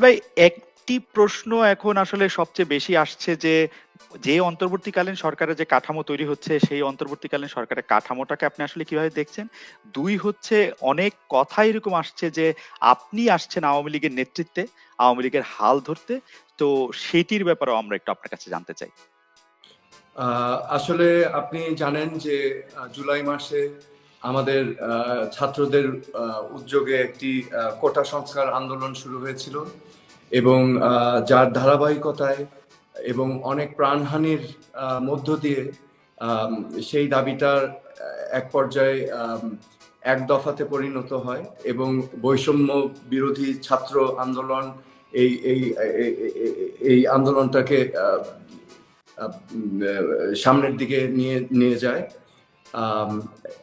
ভাই, একটি প্রশ্ন এখন আসলে সবচেয়ে বেশি আসছে যে যে অন্তর্বর্তীকালীন সরকারের যে কাঠামো তৈরি হচ্ছে, সেই অন্তর্বর্তীকালীন সরকারের কাঠামোটাকে আপনি আসলে কীভাবে দেখছেন? দুই হচ্ছে, অনেক কথা এরকম আসছে যে, আপনি আসছেন আওয়ামী লীগের নেতৃত্বে, আওয়ামী লীগের হাল ধরতে। তো সেটির ব্যাপারেও আমরা একটু আপনার কাছে জানতে চাই। আসলে আপনি জানেন যে জুলাই মাসে আমাদের ছাত্রদের উদ্যোগে একটি কোটা সংস্কার আন্দোলন শুরু হয়েছিল এবং যার ধারাবাহিকতায় এবং অনেক প্রাণহানির মধ্য দিয়ে সেই দাবিটার এক পর্যায়ে এক দফাতে পরিণত হয় এবং বৈষম্য বিরোধী ছাত্র আন্দোলন এই এই, এই- আন্দোলনটাকে সামনের দিকে নিয়ে নিয়ে যায়।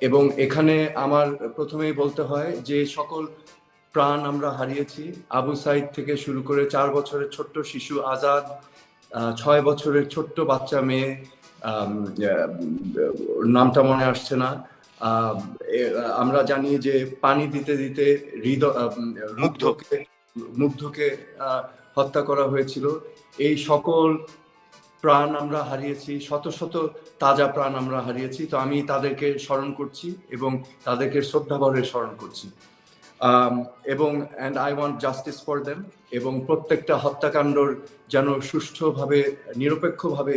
এবং এখানে আমার প্রথমেই বলতে হয় যে সকল প্রাণ আমরা হারিয়েছি। আবু সাইদ থেকে শুরু করে চার বছরের ছোট্ট শিশু আজাদ ছয় বছরের ছোট্ট বাচ্চা মেয়ে নামটা মনে আসছে না। আমরা জানি যে পানি দিতে দিতে হৃদয় মুগ্ধকে। মুগ্ধকে হত্যা করা হয়েছিল। এই সকল প্রাণ আমরা হারিয়েছি, শত শত তাজা প্রাণ আমরা হারিয়েছি। তো আমি তাদেরকে স্মরণ করছি এবং তাদেরকে শ্রদ্ধাভরে স্মরণ করছি। এবং and I want justice for them এবং প্রত্যেকটা হত্যাকাণ্ডর যেন সুষ্ঠুভাবে, নিরপেক্ষভাবে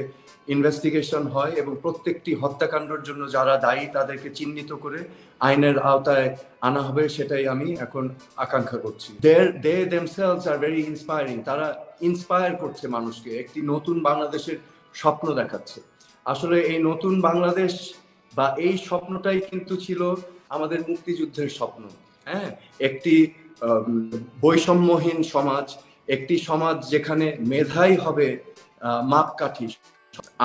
ইনভেস্টিগেশন হয় এবং প্রত্যেকটি হত্যাকাণ্ডর জন্য যারা দায়ী তাদেরকে চিহ্নিত করে আইনের আওতায় আনা হবে সেটাই আমি এখন আকাঙ্ক্ষা করছি। There they themselves are very inspiring তারা ইন্সপায়ার করছে মানুষকে। একটি নতুন বাংলাদেশের স্বপ্ন দেখাচ্ছে। আসলে এই নতুন বাংলাদেশ বা এই স্বপ্নটাই কিন্তু ছিল আমাদের মুক্তিযুদ্ধের স্বপ্ন। হ্যাঁ? একটি বৈষম্যহীন সমাজ, একটি সমাজ যেখানে মেধাই হবে মাপকাঠি।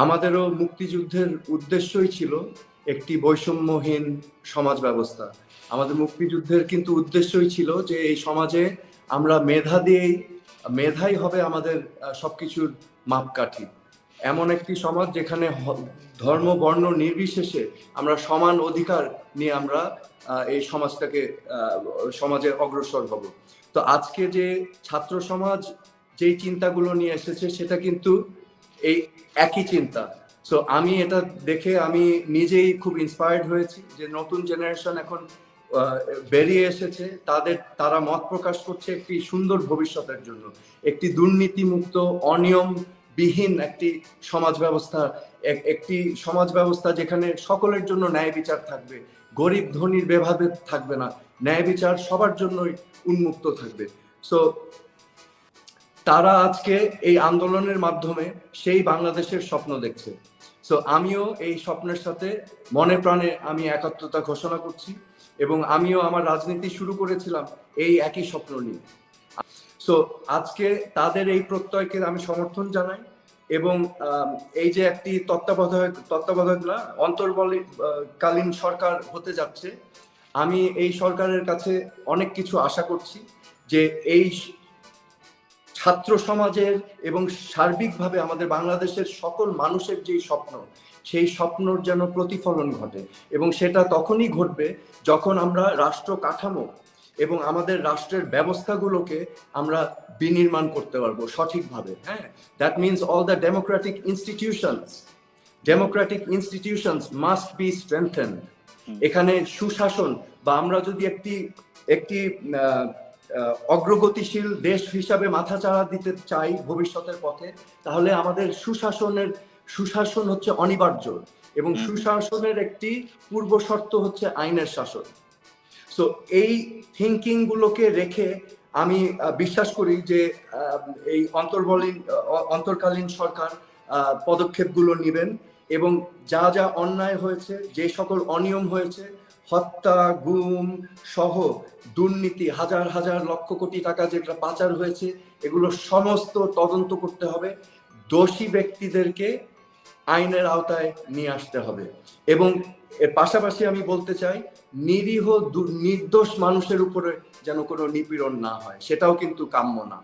আমাদেরও মুক্তিযুদ্ধের উদ্দেশ্যই ছিল একটি বৈষম্যহীন সমাজ ব্যবস্থা। আমাদের মুক্তিযুদ্ধের কিন্তু উদ্দেশ্যই ছিল যে এই সমাজে আমরা মেধা দিয়েই, মেধাই হবে আমাদের সবকিছুর মাপকাঠি। এমন একটি সমাজ যেখানে ধর্ম, বর্ণ নির্বিশেষে আমরা সমান অধিকার নিয়ে আমরা এই সমাজটাকে সমাজে অগ্রসর হব। তো আজকে যে ছাত্র সমাজ যেই চিন্তাগুলো নিয়ে এসেছে, সেটা কিন্তু এই একই চিন্তা। সো আমি এটা দেখে আমি নিজেই খুব ইন্সপায়ার্ড হয়েছি যে নতুন জেনারেশন এখন বেরিয়ে এসেছে। তাদের, তারা মত প্রকাশ করছে একটি সুন্দর ভবিষ্যতের জন্য। একটি দুর্নীতিমুক্ত, অনিয়ম বিহীন একটি সমাজ ব্যবস্থা একটি সমাজ ব্যবস্থা যেখানে সকলের জন্য ন্যায় বিচার থাকবে। গরিব ধনীর বেভাবে থাকবে না। ন্যায় বিচার সবার জন্যই উন্মুক্ত থাকবে। সো তারা আজকে এই আন্দোলনের মাধ্যমে সেই বাংলাদেশের স্বপ্ন দেখছে। সো আমিও এই স্বপ্নের সাথে মনে প্রাণে আমি একাত্মতা ঘোষণা করছি এবং আমিও আমার রাজনীতি শুরু করেছিলাম এই একই স্বপ্ন নিয়ে। সো আজকে তাদের এই প্রত্যয়কে আমি সমর্থন জানাই এবং এই যে একটি তত্ত্বাবধায়ক তত্ত্বাবধায়ক না অন্তর্বলীকালীন সরকার হতে যাচ্ছে, আমি এই সরকারের কাছে অনেক কিছু আশা করছি যে এই ছাত্র সমাজের এবং সার্বিকভাবে আমাদের বাংলাদেশের সকল মানুষের যেই স্বপ্ন, সেই স্বপ্নর যেন প্রতিফলন ঘটে এবং সেটা তখনই ঘটবে যখন আমরা রাষ্ট্র কাঠামো এবং আমাদের রাষ্ট্রের ব্যবস্থাগুলোকে আমরা বিনির্মাণ করতে পারব সঠিকভাবে হ্যাঁ? That means all the democratic institutions democratic institutions must be strengthen এখানে সুশাসন বা আমরা যদি একটি একটি অগ্রগতিশীল দেশ হিসাবে মাথাচাড়া দিতে চাই ভবিষ্যতের পথে তাহলে আমাদের সুশাসনের সুশাসন হচ্ছে অনিবার্য এবং সুশাসনের একটি পূর্ব শর্ত হচ্ছে আইনের শাসন। সো এই থিঙ্কিং গুলোকে রেখে আমি বিশ্বাস করি যে এই অন্তর্বলীন অন্তর্কালীন সরকার পদক্ষেপগুলো নেবেন এবং যা যা অন্যায় হয়েছে, যে সকল অনিয়ম হয়েছে, হত্যা, গুম সহ দুর্নীতি, হাজার হাজার লক্ষ কোটি টাকা যেটা পাচার হয়েছে, এগুলো সমস্ত তদন্ত করতে হবে। দোষী ব্যক্তিদেরকে আইনের আওতায় নিয়ে আসতে হবে এবং এর পাশাপাশি আমি বলতে চাই নিরীহ নির্দোষ মানুষের উপরে যেন কোনো নিপীড়ন না হয় সেটাও কিন্তু কাম্য না।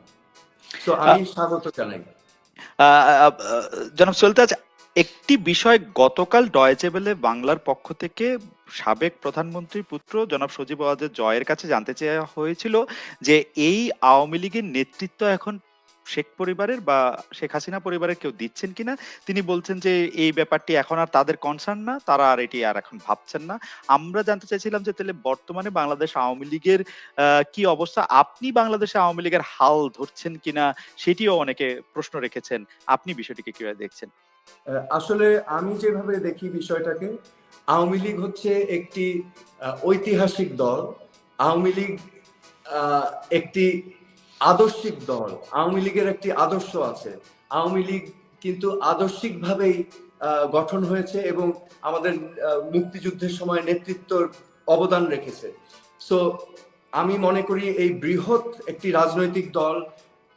তো আমি স্বাগত জানাই। জনাব সুলতাজ একটি বিষয় গতকাল ডয়েচেবেলে বাংলার পক্ষ থেকে সাবেক প্রধানমন্ত্রীর পুত্র জনাব সজীব জয়ের কাছে জানতে চাওয়া হয়েছিল যে এই আওয়ামী লীগের নেতৃত্ব এখন শেখ পরিবারের বা শেখ হাসিনা পরিবারের কেউ দিচ্ছেন কিনা? তিনি বলছেন যে এই ব্যাপারটি এখন আর তাদের কনসার্ন না, তারা আর এটি আর এখন ভাবছেন না। আমরা জানতে চাইছিলাম যে তাহলে বর্তমানে বাংলাদেশ আওয়ামী লীগের কি অবস্থা? আপনি বাংলাদেশে আওয়ামী লীগের হাল ধরছেন কিনা? সেটিও অনেকে প্রশ্ন রেখেছেন। আপনি বিষয়টিকে কীভাবে দেখছেন? আসলে আমি যেভাবে দেখি বিষয়টাকে, আওয়ামী লীগ হচ্ছে একটি ঐতিহাসিক দল। আওয়ামী লীগ একটি আদর্শিক দল। আওয়ামী লীগের একটি আদর্শ আছে। আওয়ামী লীগ কিন্তু আদর্শিকভাবেই গঠন হয়েছে এবং আমাদের মুক্তিযুদ্ধের সময় নেতৃত্বর অবদান রেখেছে। সো আমি মনে করি এই বৃহৎ একটি রাজনৈতিক দল,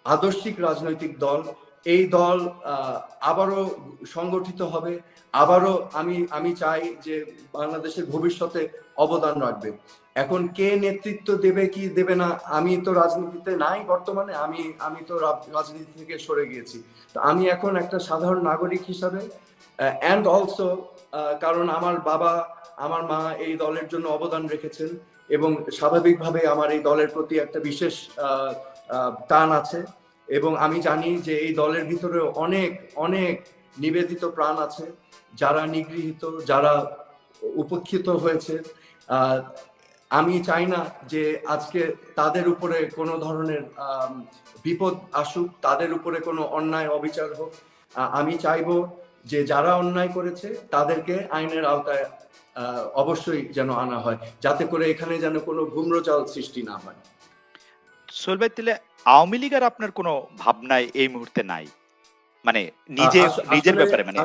আদর্শিক রাজনৈতিক দল এই দল আবারও সংগঠিত হবে। আবারও আমি আমি চাই যে বাংলাদেশের ভবিষ্যতে অবদান রাখবে। এখন কে নেতৃত্ব দেবে, কি দেবে না, আমি তো রাজনীতিতে নাই বর্তমানে, আমি আমি তো রাজনীতি থেকে সরে গিয়েছি। তো আমি এখন একটা সাধারণ নাগরিক হিসাবে অ্যান্ড অলসো কারণ আমার বাবা, আমার মা এই দলের জন্য অবদান রেখেছেন এবং স্বাভাবিকভাবে আমার এই দলের প্রতি একটা বিশেষ টান আছে। এবং আমি জানি যে এই দলের ভিতরে অনেক অনেক নিবেদিত প্রাণ আছে যারা নিগৃহীত, যারা উপেক্ষিত হয়েছে। আমি চাই না যে আজকে তাদের উপরে কোনো ধরনের বিপদ আসুক, তাদের উপরে কোনো অন্যায় অবিচার হোক। আমি চাইব যে যারা অন্যায় করেছে তাদেরকে আইনের আওতায় অবশ্যই যেন আনা হয়, যাতে করে এখানে যেন কোনো ভূম্রজাল সৃষ্টি না হয়। সোহেল ভাই, তাহলে আওয়ামী লীগ আর আপনার কোনো ভাবনায় এই মুহূর্তে নাই? মানে নিজে নিজের ব্যাপারে মানে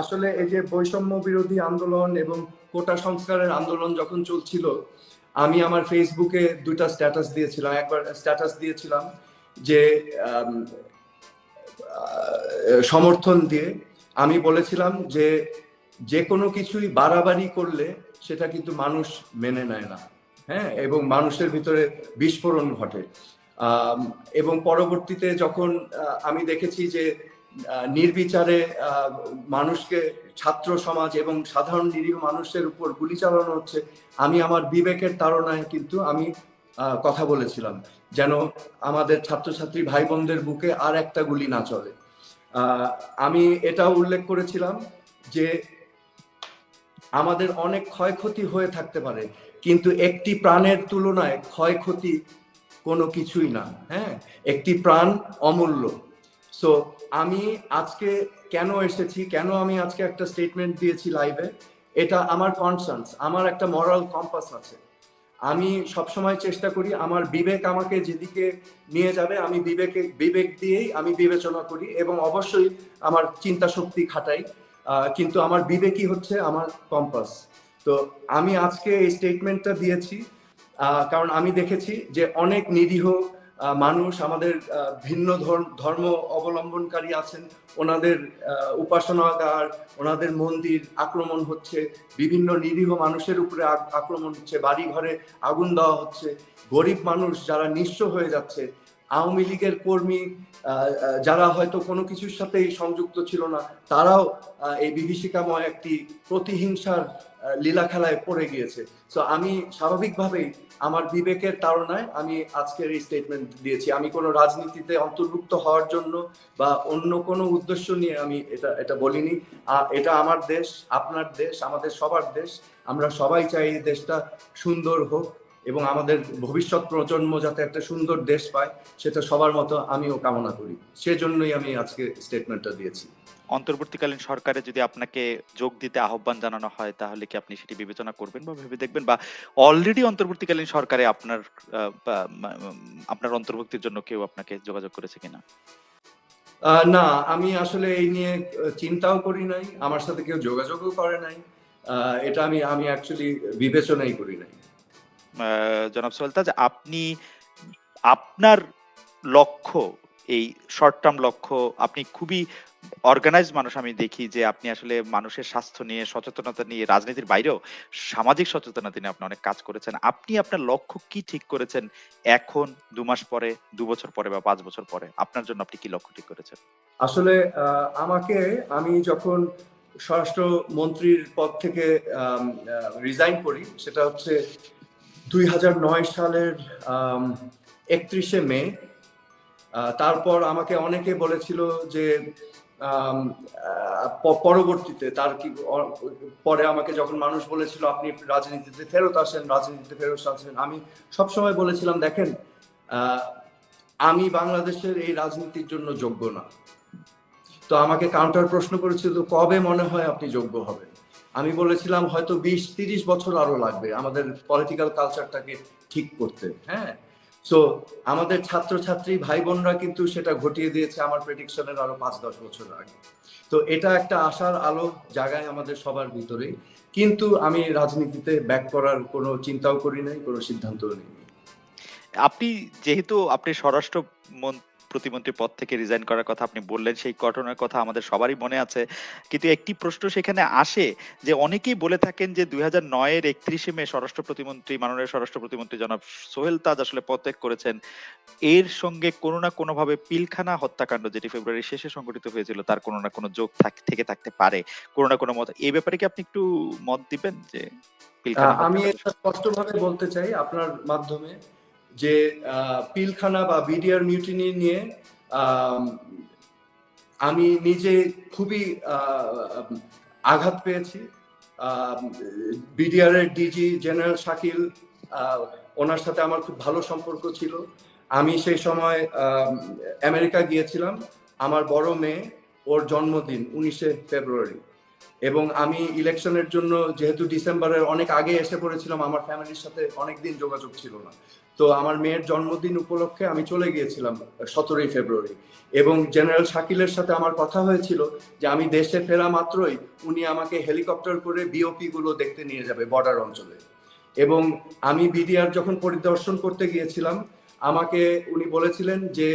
আসলে এই যে বৈষম্য বিরোধী আন্দোলন এবং কোটা সংস্কারের আন্দোলন যখন চলছিল আমি আমার ফেসবুকে দুইটা স্ট্যাটাস দিয়েছিলাম। একবার স্ট্যাটাস দিয়েছিলাম যে সমর্থন দিয়ে আমি বলেছিলাম যে যে কোনো কিছুই বাড়াবাড়ি করলে সেটা কিন্তু মানুষ মেনে নেয় না। হ্যাঁ? এবং মানুষের ভিতরে বিস্ফোরণ ঘটে। এবং পরবর্তীতে যখন আমি দেখেছি যে নির্বিচারে মানুষকে ছাত্র সমাজ এবং সাধারণ নিরীহ মানুষের উপর গুলি চালানো হচ্ছে, আমি আমার বিবেকের তাড়নায় কিন্তু আমি কথা বলেছিলাম, যেন আমাদের ছাত্রছাত্রী ভাই বোনদের বুকে আর একটা গুলি না চলে। আমি এটাও উল্লেখ করেছিলাম যে, আমাদের অনেক ক্ষয়ক্ষতি হয়ে থাকতে পারে, কিন্তু একটি প্রাণের তুলনায় ক্ষয়ক্ষতি কোনো কিছুই না হ্যাঁ? একটি প্রাণ অমূল্য। সো আমি আজকে কেন এসেছি, কেন আমি আজকে একটা স্টেটমেন্ট দিয়েছি লাইভে এটা আমার কনসার্নস আমার একটা মরাল কম্পাস আছে। আমি সবসময় চেষ্টা করি, আমার বিবেক আমাকে যেদিকে নিয়ে যাবে, আমি বিবেকে, বিবেক দিয়েই আমি বিবেচনা করি এবং অবশ্যই আমার চিন্তা শক্তি খাটাই। কিন্তু আমার বিবেকই হচ্ছে আমার কম্পাস তো আমি আজকে এই স্টেটমেন্টটা দিয়েছি কারণ আমি দেখেছি যে অনেক নিরীহ মানুষ আমাদের ভিন্ন ধর্ম অবলম্বনকারী আছেন। ওনাদের উপাসনাগার, ওনাদের মন্দির আক্রমণ হচ্ছে। বিভিন্ন নিরীহ মানুষের উপরে আক্রমণ হচ্ছে। বাড়ি ঘরে আগুন দেওয়া হচ্ছে। গরিব মানুষ যারা নিঃস্ব হয়ে যাচ্ছে আওয়ামী লীগের কর্মী যারা হয়তো কোনো কিছুর সাথেই সংযুক্ত ছিল না, তারাও এই বিভীষিকাময় একটি প্রতিহিংসার লীলা খেলায় পড়ে গিয়েছে। তো আমি স্বাভাবিকভাবেই আমার বিবেকের তাড়নায় আমি আজকের এই স্টেটমেন্ট দিয়েছি। আমি কোনো রাজনীতিতে অন্তর্ভুক্ত হওয়ার জন্য বা অন্য কোনো উদ্দেশ্য নিয়ে আমি এটা এটা বলিনি। এটা আমার দেশ, আপনার দেশ, আমাদের সবার দেশ। আমরা সবাই চাই এই দেশটা সুন্দর হোক। এবং আমাদের ভবিষ্যৎ প্রজন্ম যাতে একটা সুন্দর দেশ পায় সেটা সবার মতো আমিও কামনা করি। সেজন্যই আমি আজকে স্টেটমেন্টটা দিয়েছি। অন্তর্বর্তীকালীন সরকারে যদি আপনাকে যোগ দিতে আহ্বান জানানো হয় তাহলে কি আপনি সেটি বিবেচনা করবেন বা ভেবে দেখবেন? বা অলরেডি অন্তর্বর্তীকালীন সরকারে আপনার আপনার অন্তর্ভুক্তির জন্য কেউ আপনাকে যোগাযোগ করেছে কিনা? না আমি আসলে এই নিয়ে চিন্তাও করি নাই। আমার সাথে কেউ যোগাযোগও করে নাই। আহ, এটা আমি আমি অ্যাকচুয়ালি বিবেচনাই করি নাই। জনাব সোহেলতাজ আপনি, আপনার লক্ষ্য, এই শর্ট টার্ম লক্ষ্য, আপনি খুবই অর্গানাইজ মানুষ আমি দেখি যে আপনি আসলে মানুষের স্বাস্থ্য নিয়ে, সচেতনতা নিয়ে, রাজনীতির বাইরেও সামাজিক সচেতনতা নিয়ে আপনি অনেক কাজ করেছেন। আপনি আপনার লক্ষ্য কি ঠিক করেছেন এখন, দু মাস পরে, দু বছর পরে বা পাঁচ বছর পরে? আপনার জন্য আপনি কি লক্ষ্য ঠিক করেছেন? আসলে আমাকে, আমি যখন স্বরাষ্ট্রমন্ত্রীর পদ থেকে রিজাইন করি, সেটা হচ্ছে দুই হাজার নয় সালের একত্রিশে মে তারপর আমাকে অনেকে বলেছিল যে পরবর্তীতে তার কি পরে আমাকে যখন মানুষ বলেছিল, আপনি রাজনীতিতে ফেরত আসেন, রাজনীতিতে ফেরত আসেন। আমি সবসময় বলেছিলাম, দেখেন আমি বাংলাদেশের এই রাজনীতির জন্য যোগ্য না। তো আমাকে কাউন্টার প্রশ্ন করেছিল, কবে মনে হয় আপনি যোগ্য হবেন? আমি বলেছিলাম হয়তো বিশ, তিরিশ বছর আরও লাগবে আমাদের পলিটিক্যাল কালচারটাকে ঠিক করতে হ্যাঁ? সো আমাদের ছাত্রছাত্রী ভাই বোনরা কিন্তু সেটা ঘটিয়ে দিয়েছে আমার প্রেডিকশনের আরও পাঁচ, দশ বছর আগে। তো এটা একটা আশার আলো জায়গায় আমাদের সবার ভিতরে কিন্তু আমি রাজনীতিতে ব্যাক করার কোনো চিন্তাও করি নাই, কোনো সিদ্ধান্তও নিইনি। আপনি যেহেতু, আপনি স্বরাষ্ট্র প্রতিমন্ত্রী পদ থেকে রিজাইন করার কথা আপনি বললেন সেই ঘটনার কথা আমাদের সবারই মনে আছে। কিন্তু একটি প্রশ্ন সেখানে আসে যে অনেকেই বলে থাকেন যে দুই হাজার নয়ের একত্রিশে মে স্বরাষ্ট্র প্রতিমন্ত্রী মাননীয় স্বরাষ্ট্র প্রতিমন্ত্রী জনাব সোহেল তাজ আসলে পদত্যাগ করেছেন। এর সঙ্গে কোনো না কোনো ভাবে পিলখানা হত্যাকাণ্ড যেটি ফেব্রুয়ারির শেষে সংঘটিত হয়েছিল তার কোনো না কোনো যোগ থেকে থাকতে পারে। কোনো না কোনো মত এই ব্যাপারে কি আপনি একটু মত দিবেন যে আমি এটা স্পষ্টভাবে বলতে চাই আপনার মাধ্যমে। যে পিলখানা বা বিডিআর মিউটিনি নিয়ে, আমি নিজে খুবই আঘাত পেয়েছি। বিডিআর এর ডিজি জেনারেল শাকিল ওনার সাথে আমার খুব ভালো সম্পর্ক ছিল। আমি সেই সময় আমেরিকা গিয়েছিলাম। আমার বড় মেয়ে, ওর জন্মদিন উনিশে ফেব্রুয়ারি। এবং আমি ইলেকশনের জন্য, যেহেতু ডিসেম্বরের অনেক আগে এসে পড়েছিলাম, আমার ফ্যামিলির সাথে অনেক দিন যোগাযোগ ছিল না। তো আমার মেয়ের জন্মদিন উপলক্ষে আমি চলে গিয়েছিলাম সতেরোই ফেব্রুয়ারি। এবং জেনারেল শাকিলের সাথে আমার কথা হয়েছিল যে আমি দেশে ফেরা মাত্রই উনি আমাকে হেলিকপ্টার করে বিওপি গুলো দেখতে নিয়ে যাবে বর্ডার অঞ্চলে। এবং আমি বিডিআর যখন পরিদর্শন করতে গিয়েছিলাম, আমাকে উনি বলেছিলেন যে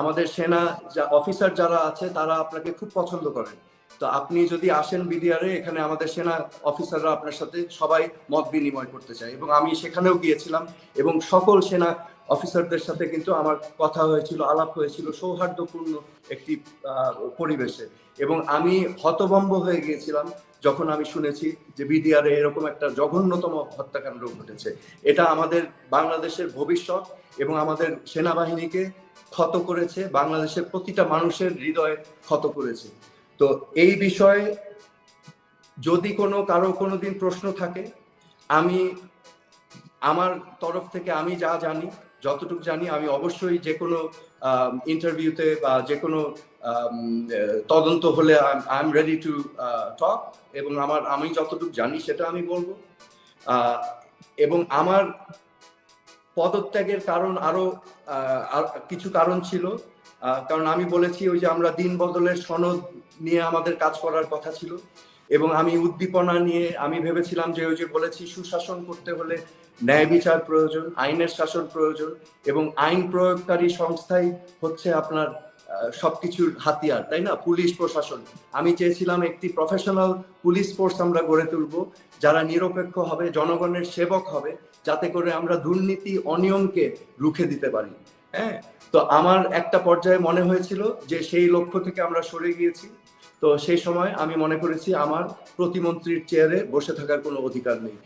আমাদের সেনা যা, অফিসার যারা আছে তারা আপনাকে খুব পছন্দ করেন। তো আপনি যদি আসেন বিডিআরে, এখানে আমাদের সেনা অফিসাররা আপনার সাথে সবাই মত বিনিময় করতে চায়। এবং আমি সেখানেও গিয়েছিলাম এবং সকল সেনা অফিসারদের সাথে কিন্তু আমার কথা হয়েছিল, আলাপ হয়েছিল, সৌহার্দ্যপূর্ণ একটি পরিবেশে। এবং আমি হতভম্ব হয়ে গিয়েছিলাম যখন আমি শুনেছি যে বিডিআরে এরকম একটা জঘন্যতম হত্যাকাণ্ড ঘটেছে। এটা আমাদের বাংলাদেশের ভবিষ্যৎ এবং আমাদের সেনাবাহিনীকে ক্ষত করেছে, বাংলাদেশের প্রতিটা মানুষের হৃদয়ে ক্ষত করেছে। তো এই বিষয়ে যদি কোনো কারও কোনো দিন প্রশ্ন থাকে আমি আমার তরফ থেকে আমি যা জানি যতটুকু জানি আমি অবশ্যই যে কোনো ইন্টারভিউতে বা যে কোনো তদন্ত হলে I am ready to talk এবং আমার আমি যতটুকু জানি সেটা আমি বলব। এবং আমার পদত্যাগের কারণ আরও আহ, আর কিছু কারণ ছিল। কারণ আমি বলেছি ওই যে আমরা দিন বদলের সনদ নিয়ে আমাদের কাজ করার কথা ছিল। এবং আমি উদ্দীপনা নিয়ে আমি ভেবেছিলাম যে ওই যে বলেছি, সুশাসন করতে হলে ন্যায় বিচার প্রয়োজন, আইনের শাসন প্রয়োজন এবং আইন প্রয়োগকারী সংস্থাই হচ্ছে আপনার সবকিছুর হাতিয়ার, তাই না? পুলিশ প্রশাসন। আমি চেয়েছিলাম একটি প্রফেশনাল পুলিশ ফোর্স আমরা গড়ে তুলব, যারা নিরপেক্ষ হবে, জনগণের সেবক হবে, যাতে করে আমরা দুর্নীতি, অনিয়মকে রুখে দিতে পারি। হ্যাঁ? তো আমার একটা পর্যায়ে মনে হয়েছিল যে সেই লক্ষ্য থেকে আমরা সরে গিয়েছি। তো সেই সময় আমি মনে করেছি আমার প্রতিমন্ত্রীর চেয়ারে বসে থাকার কোনো অধিকার নেই।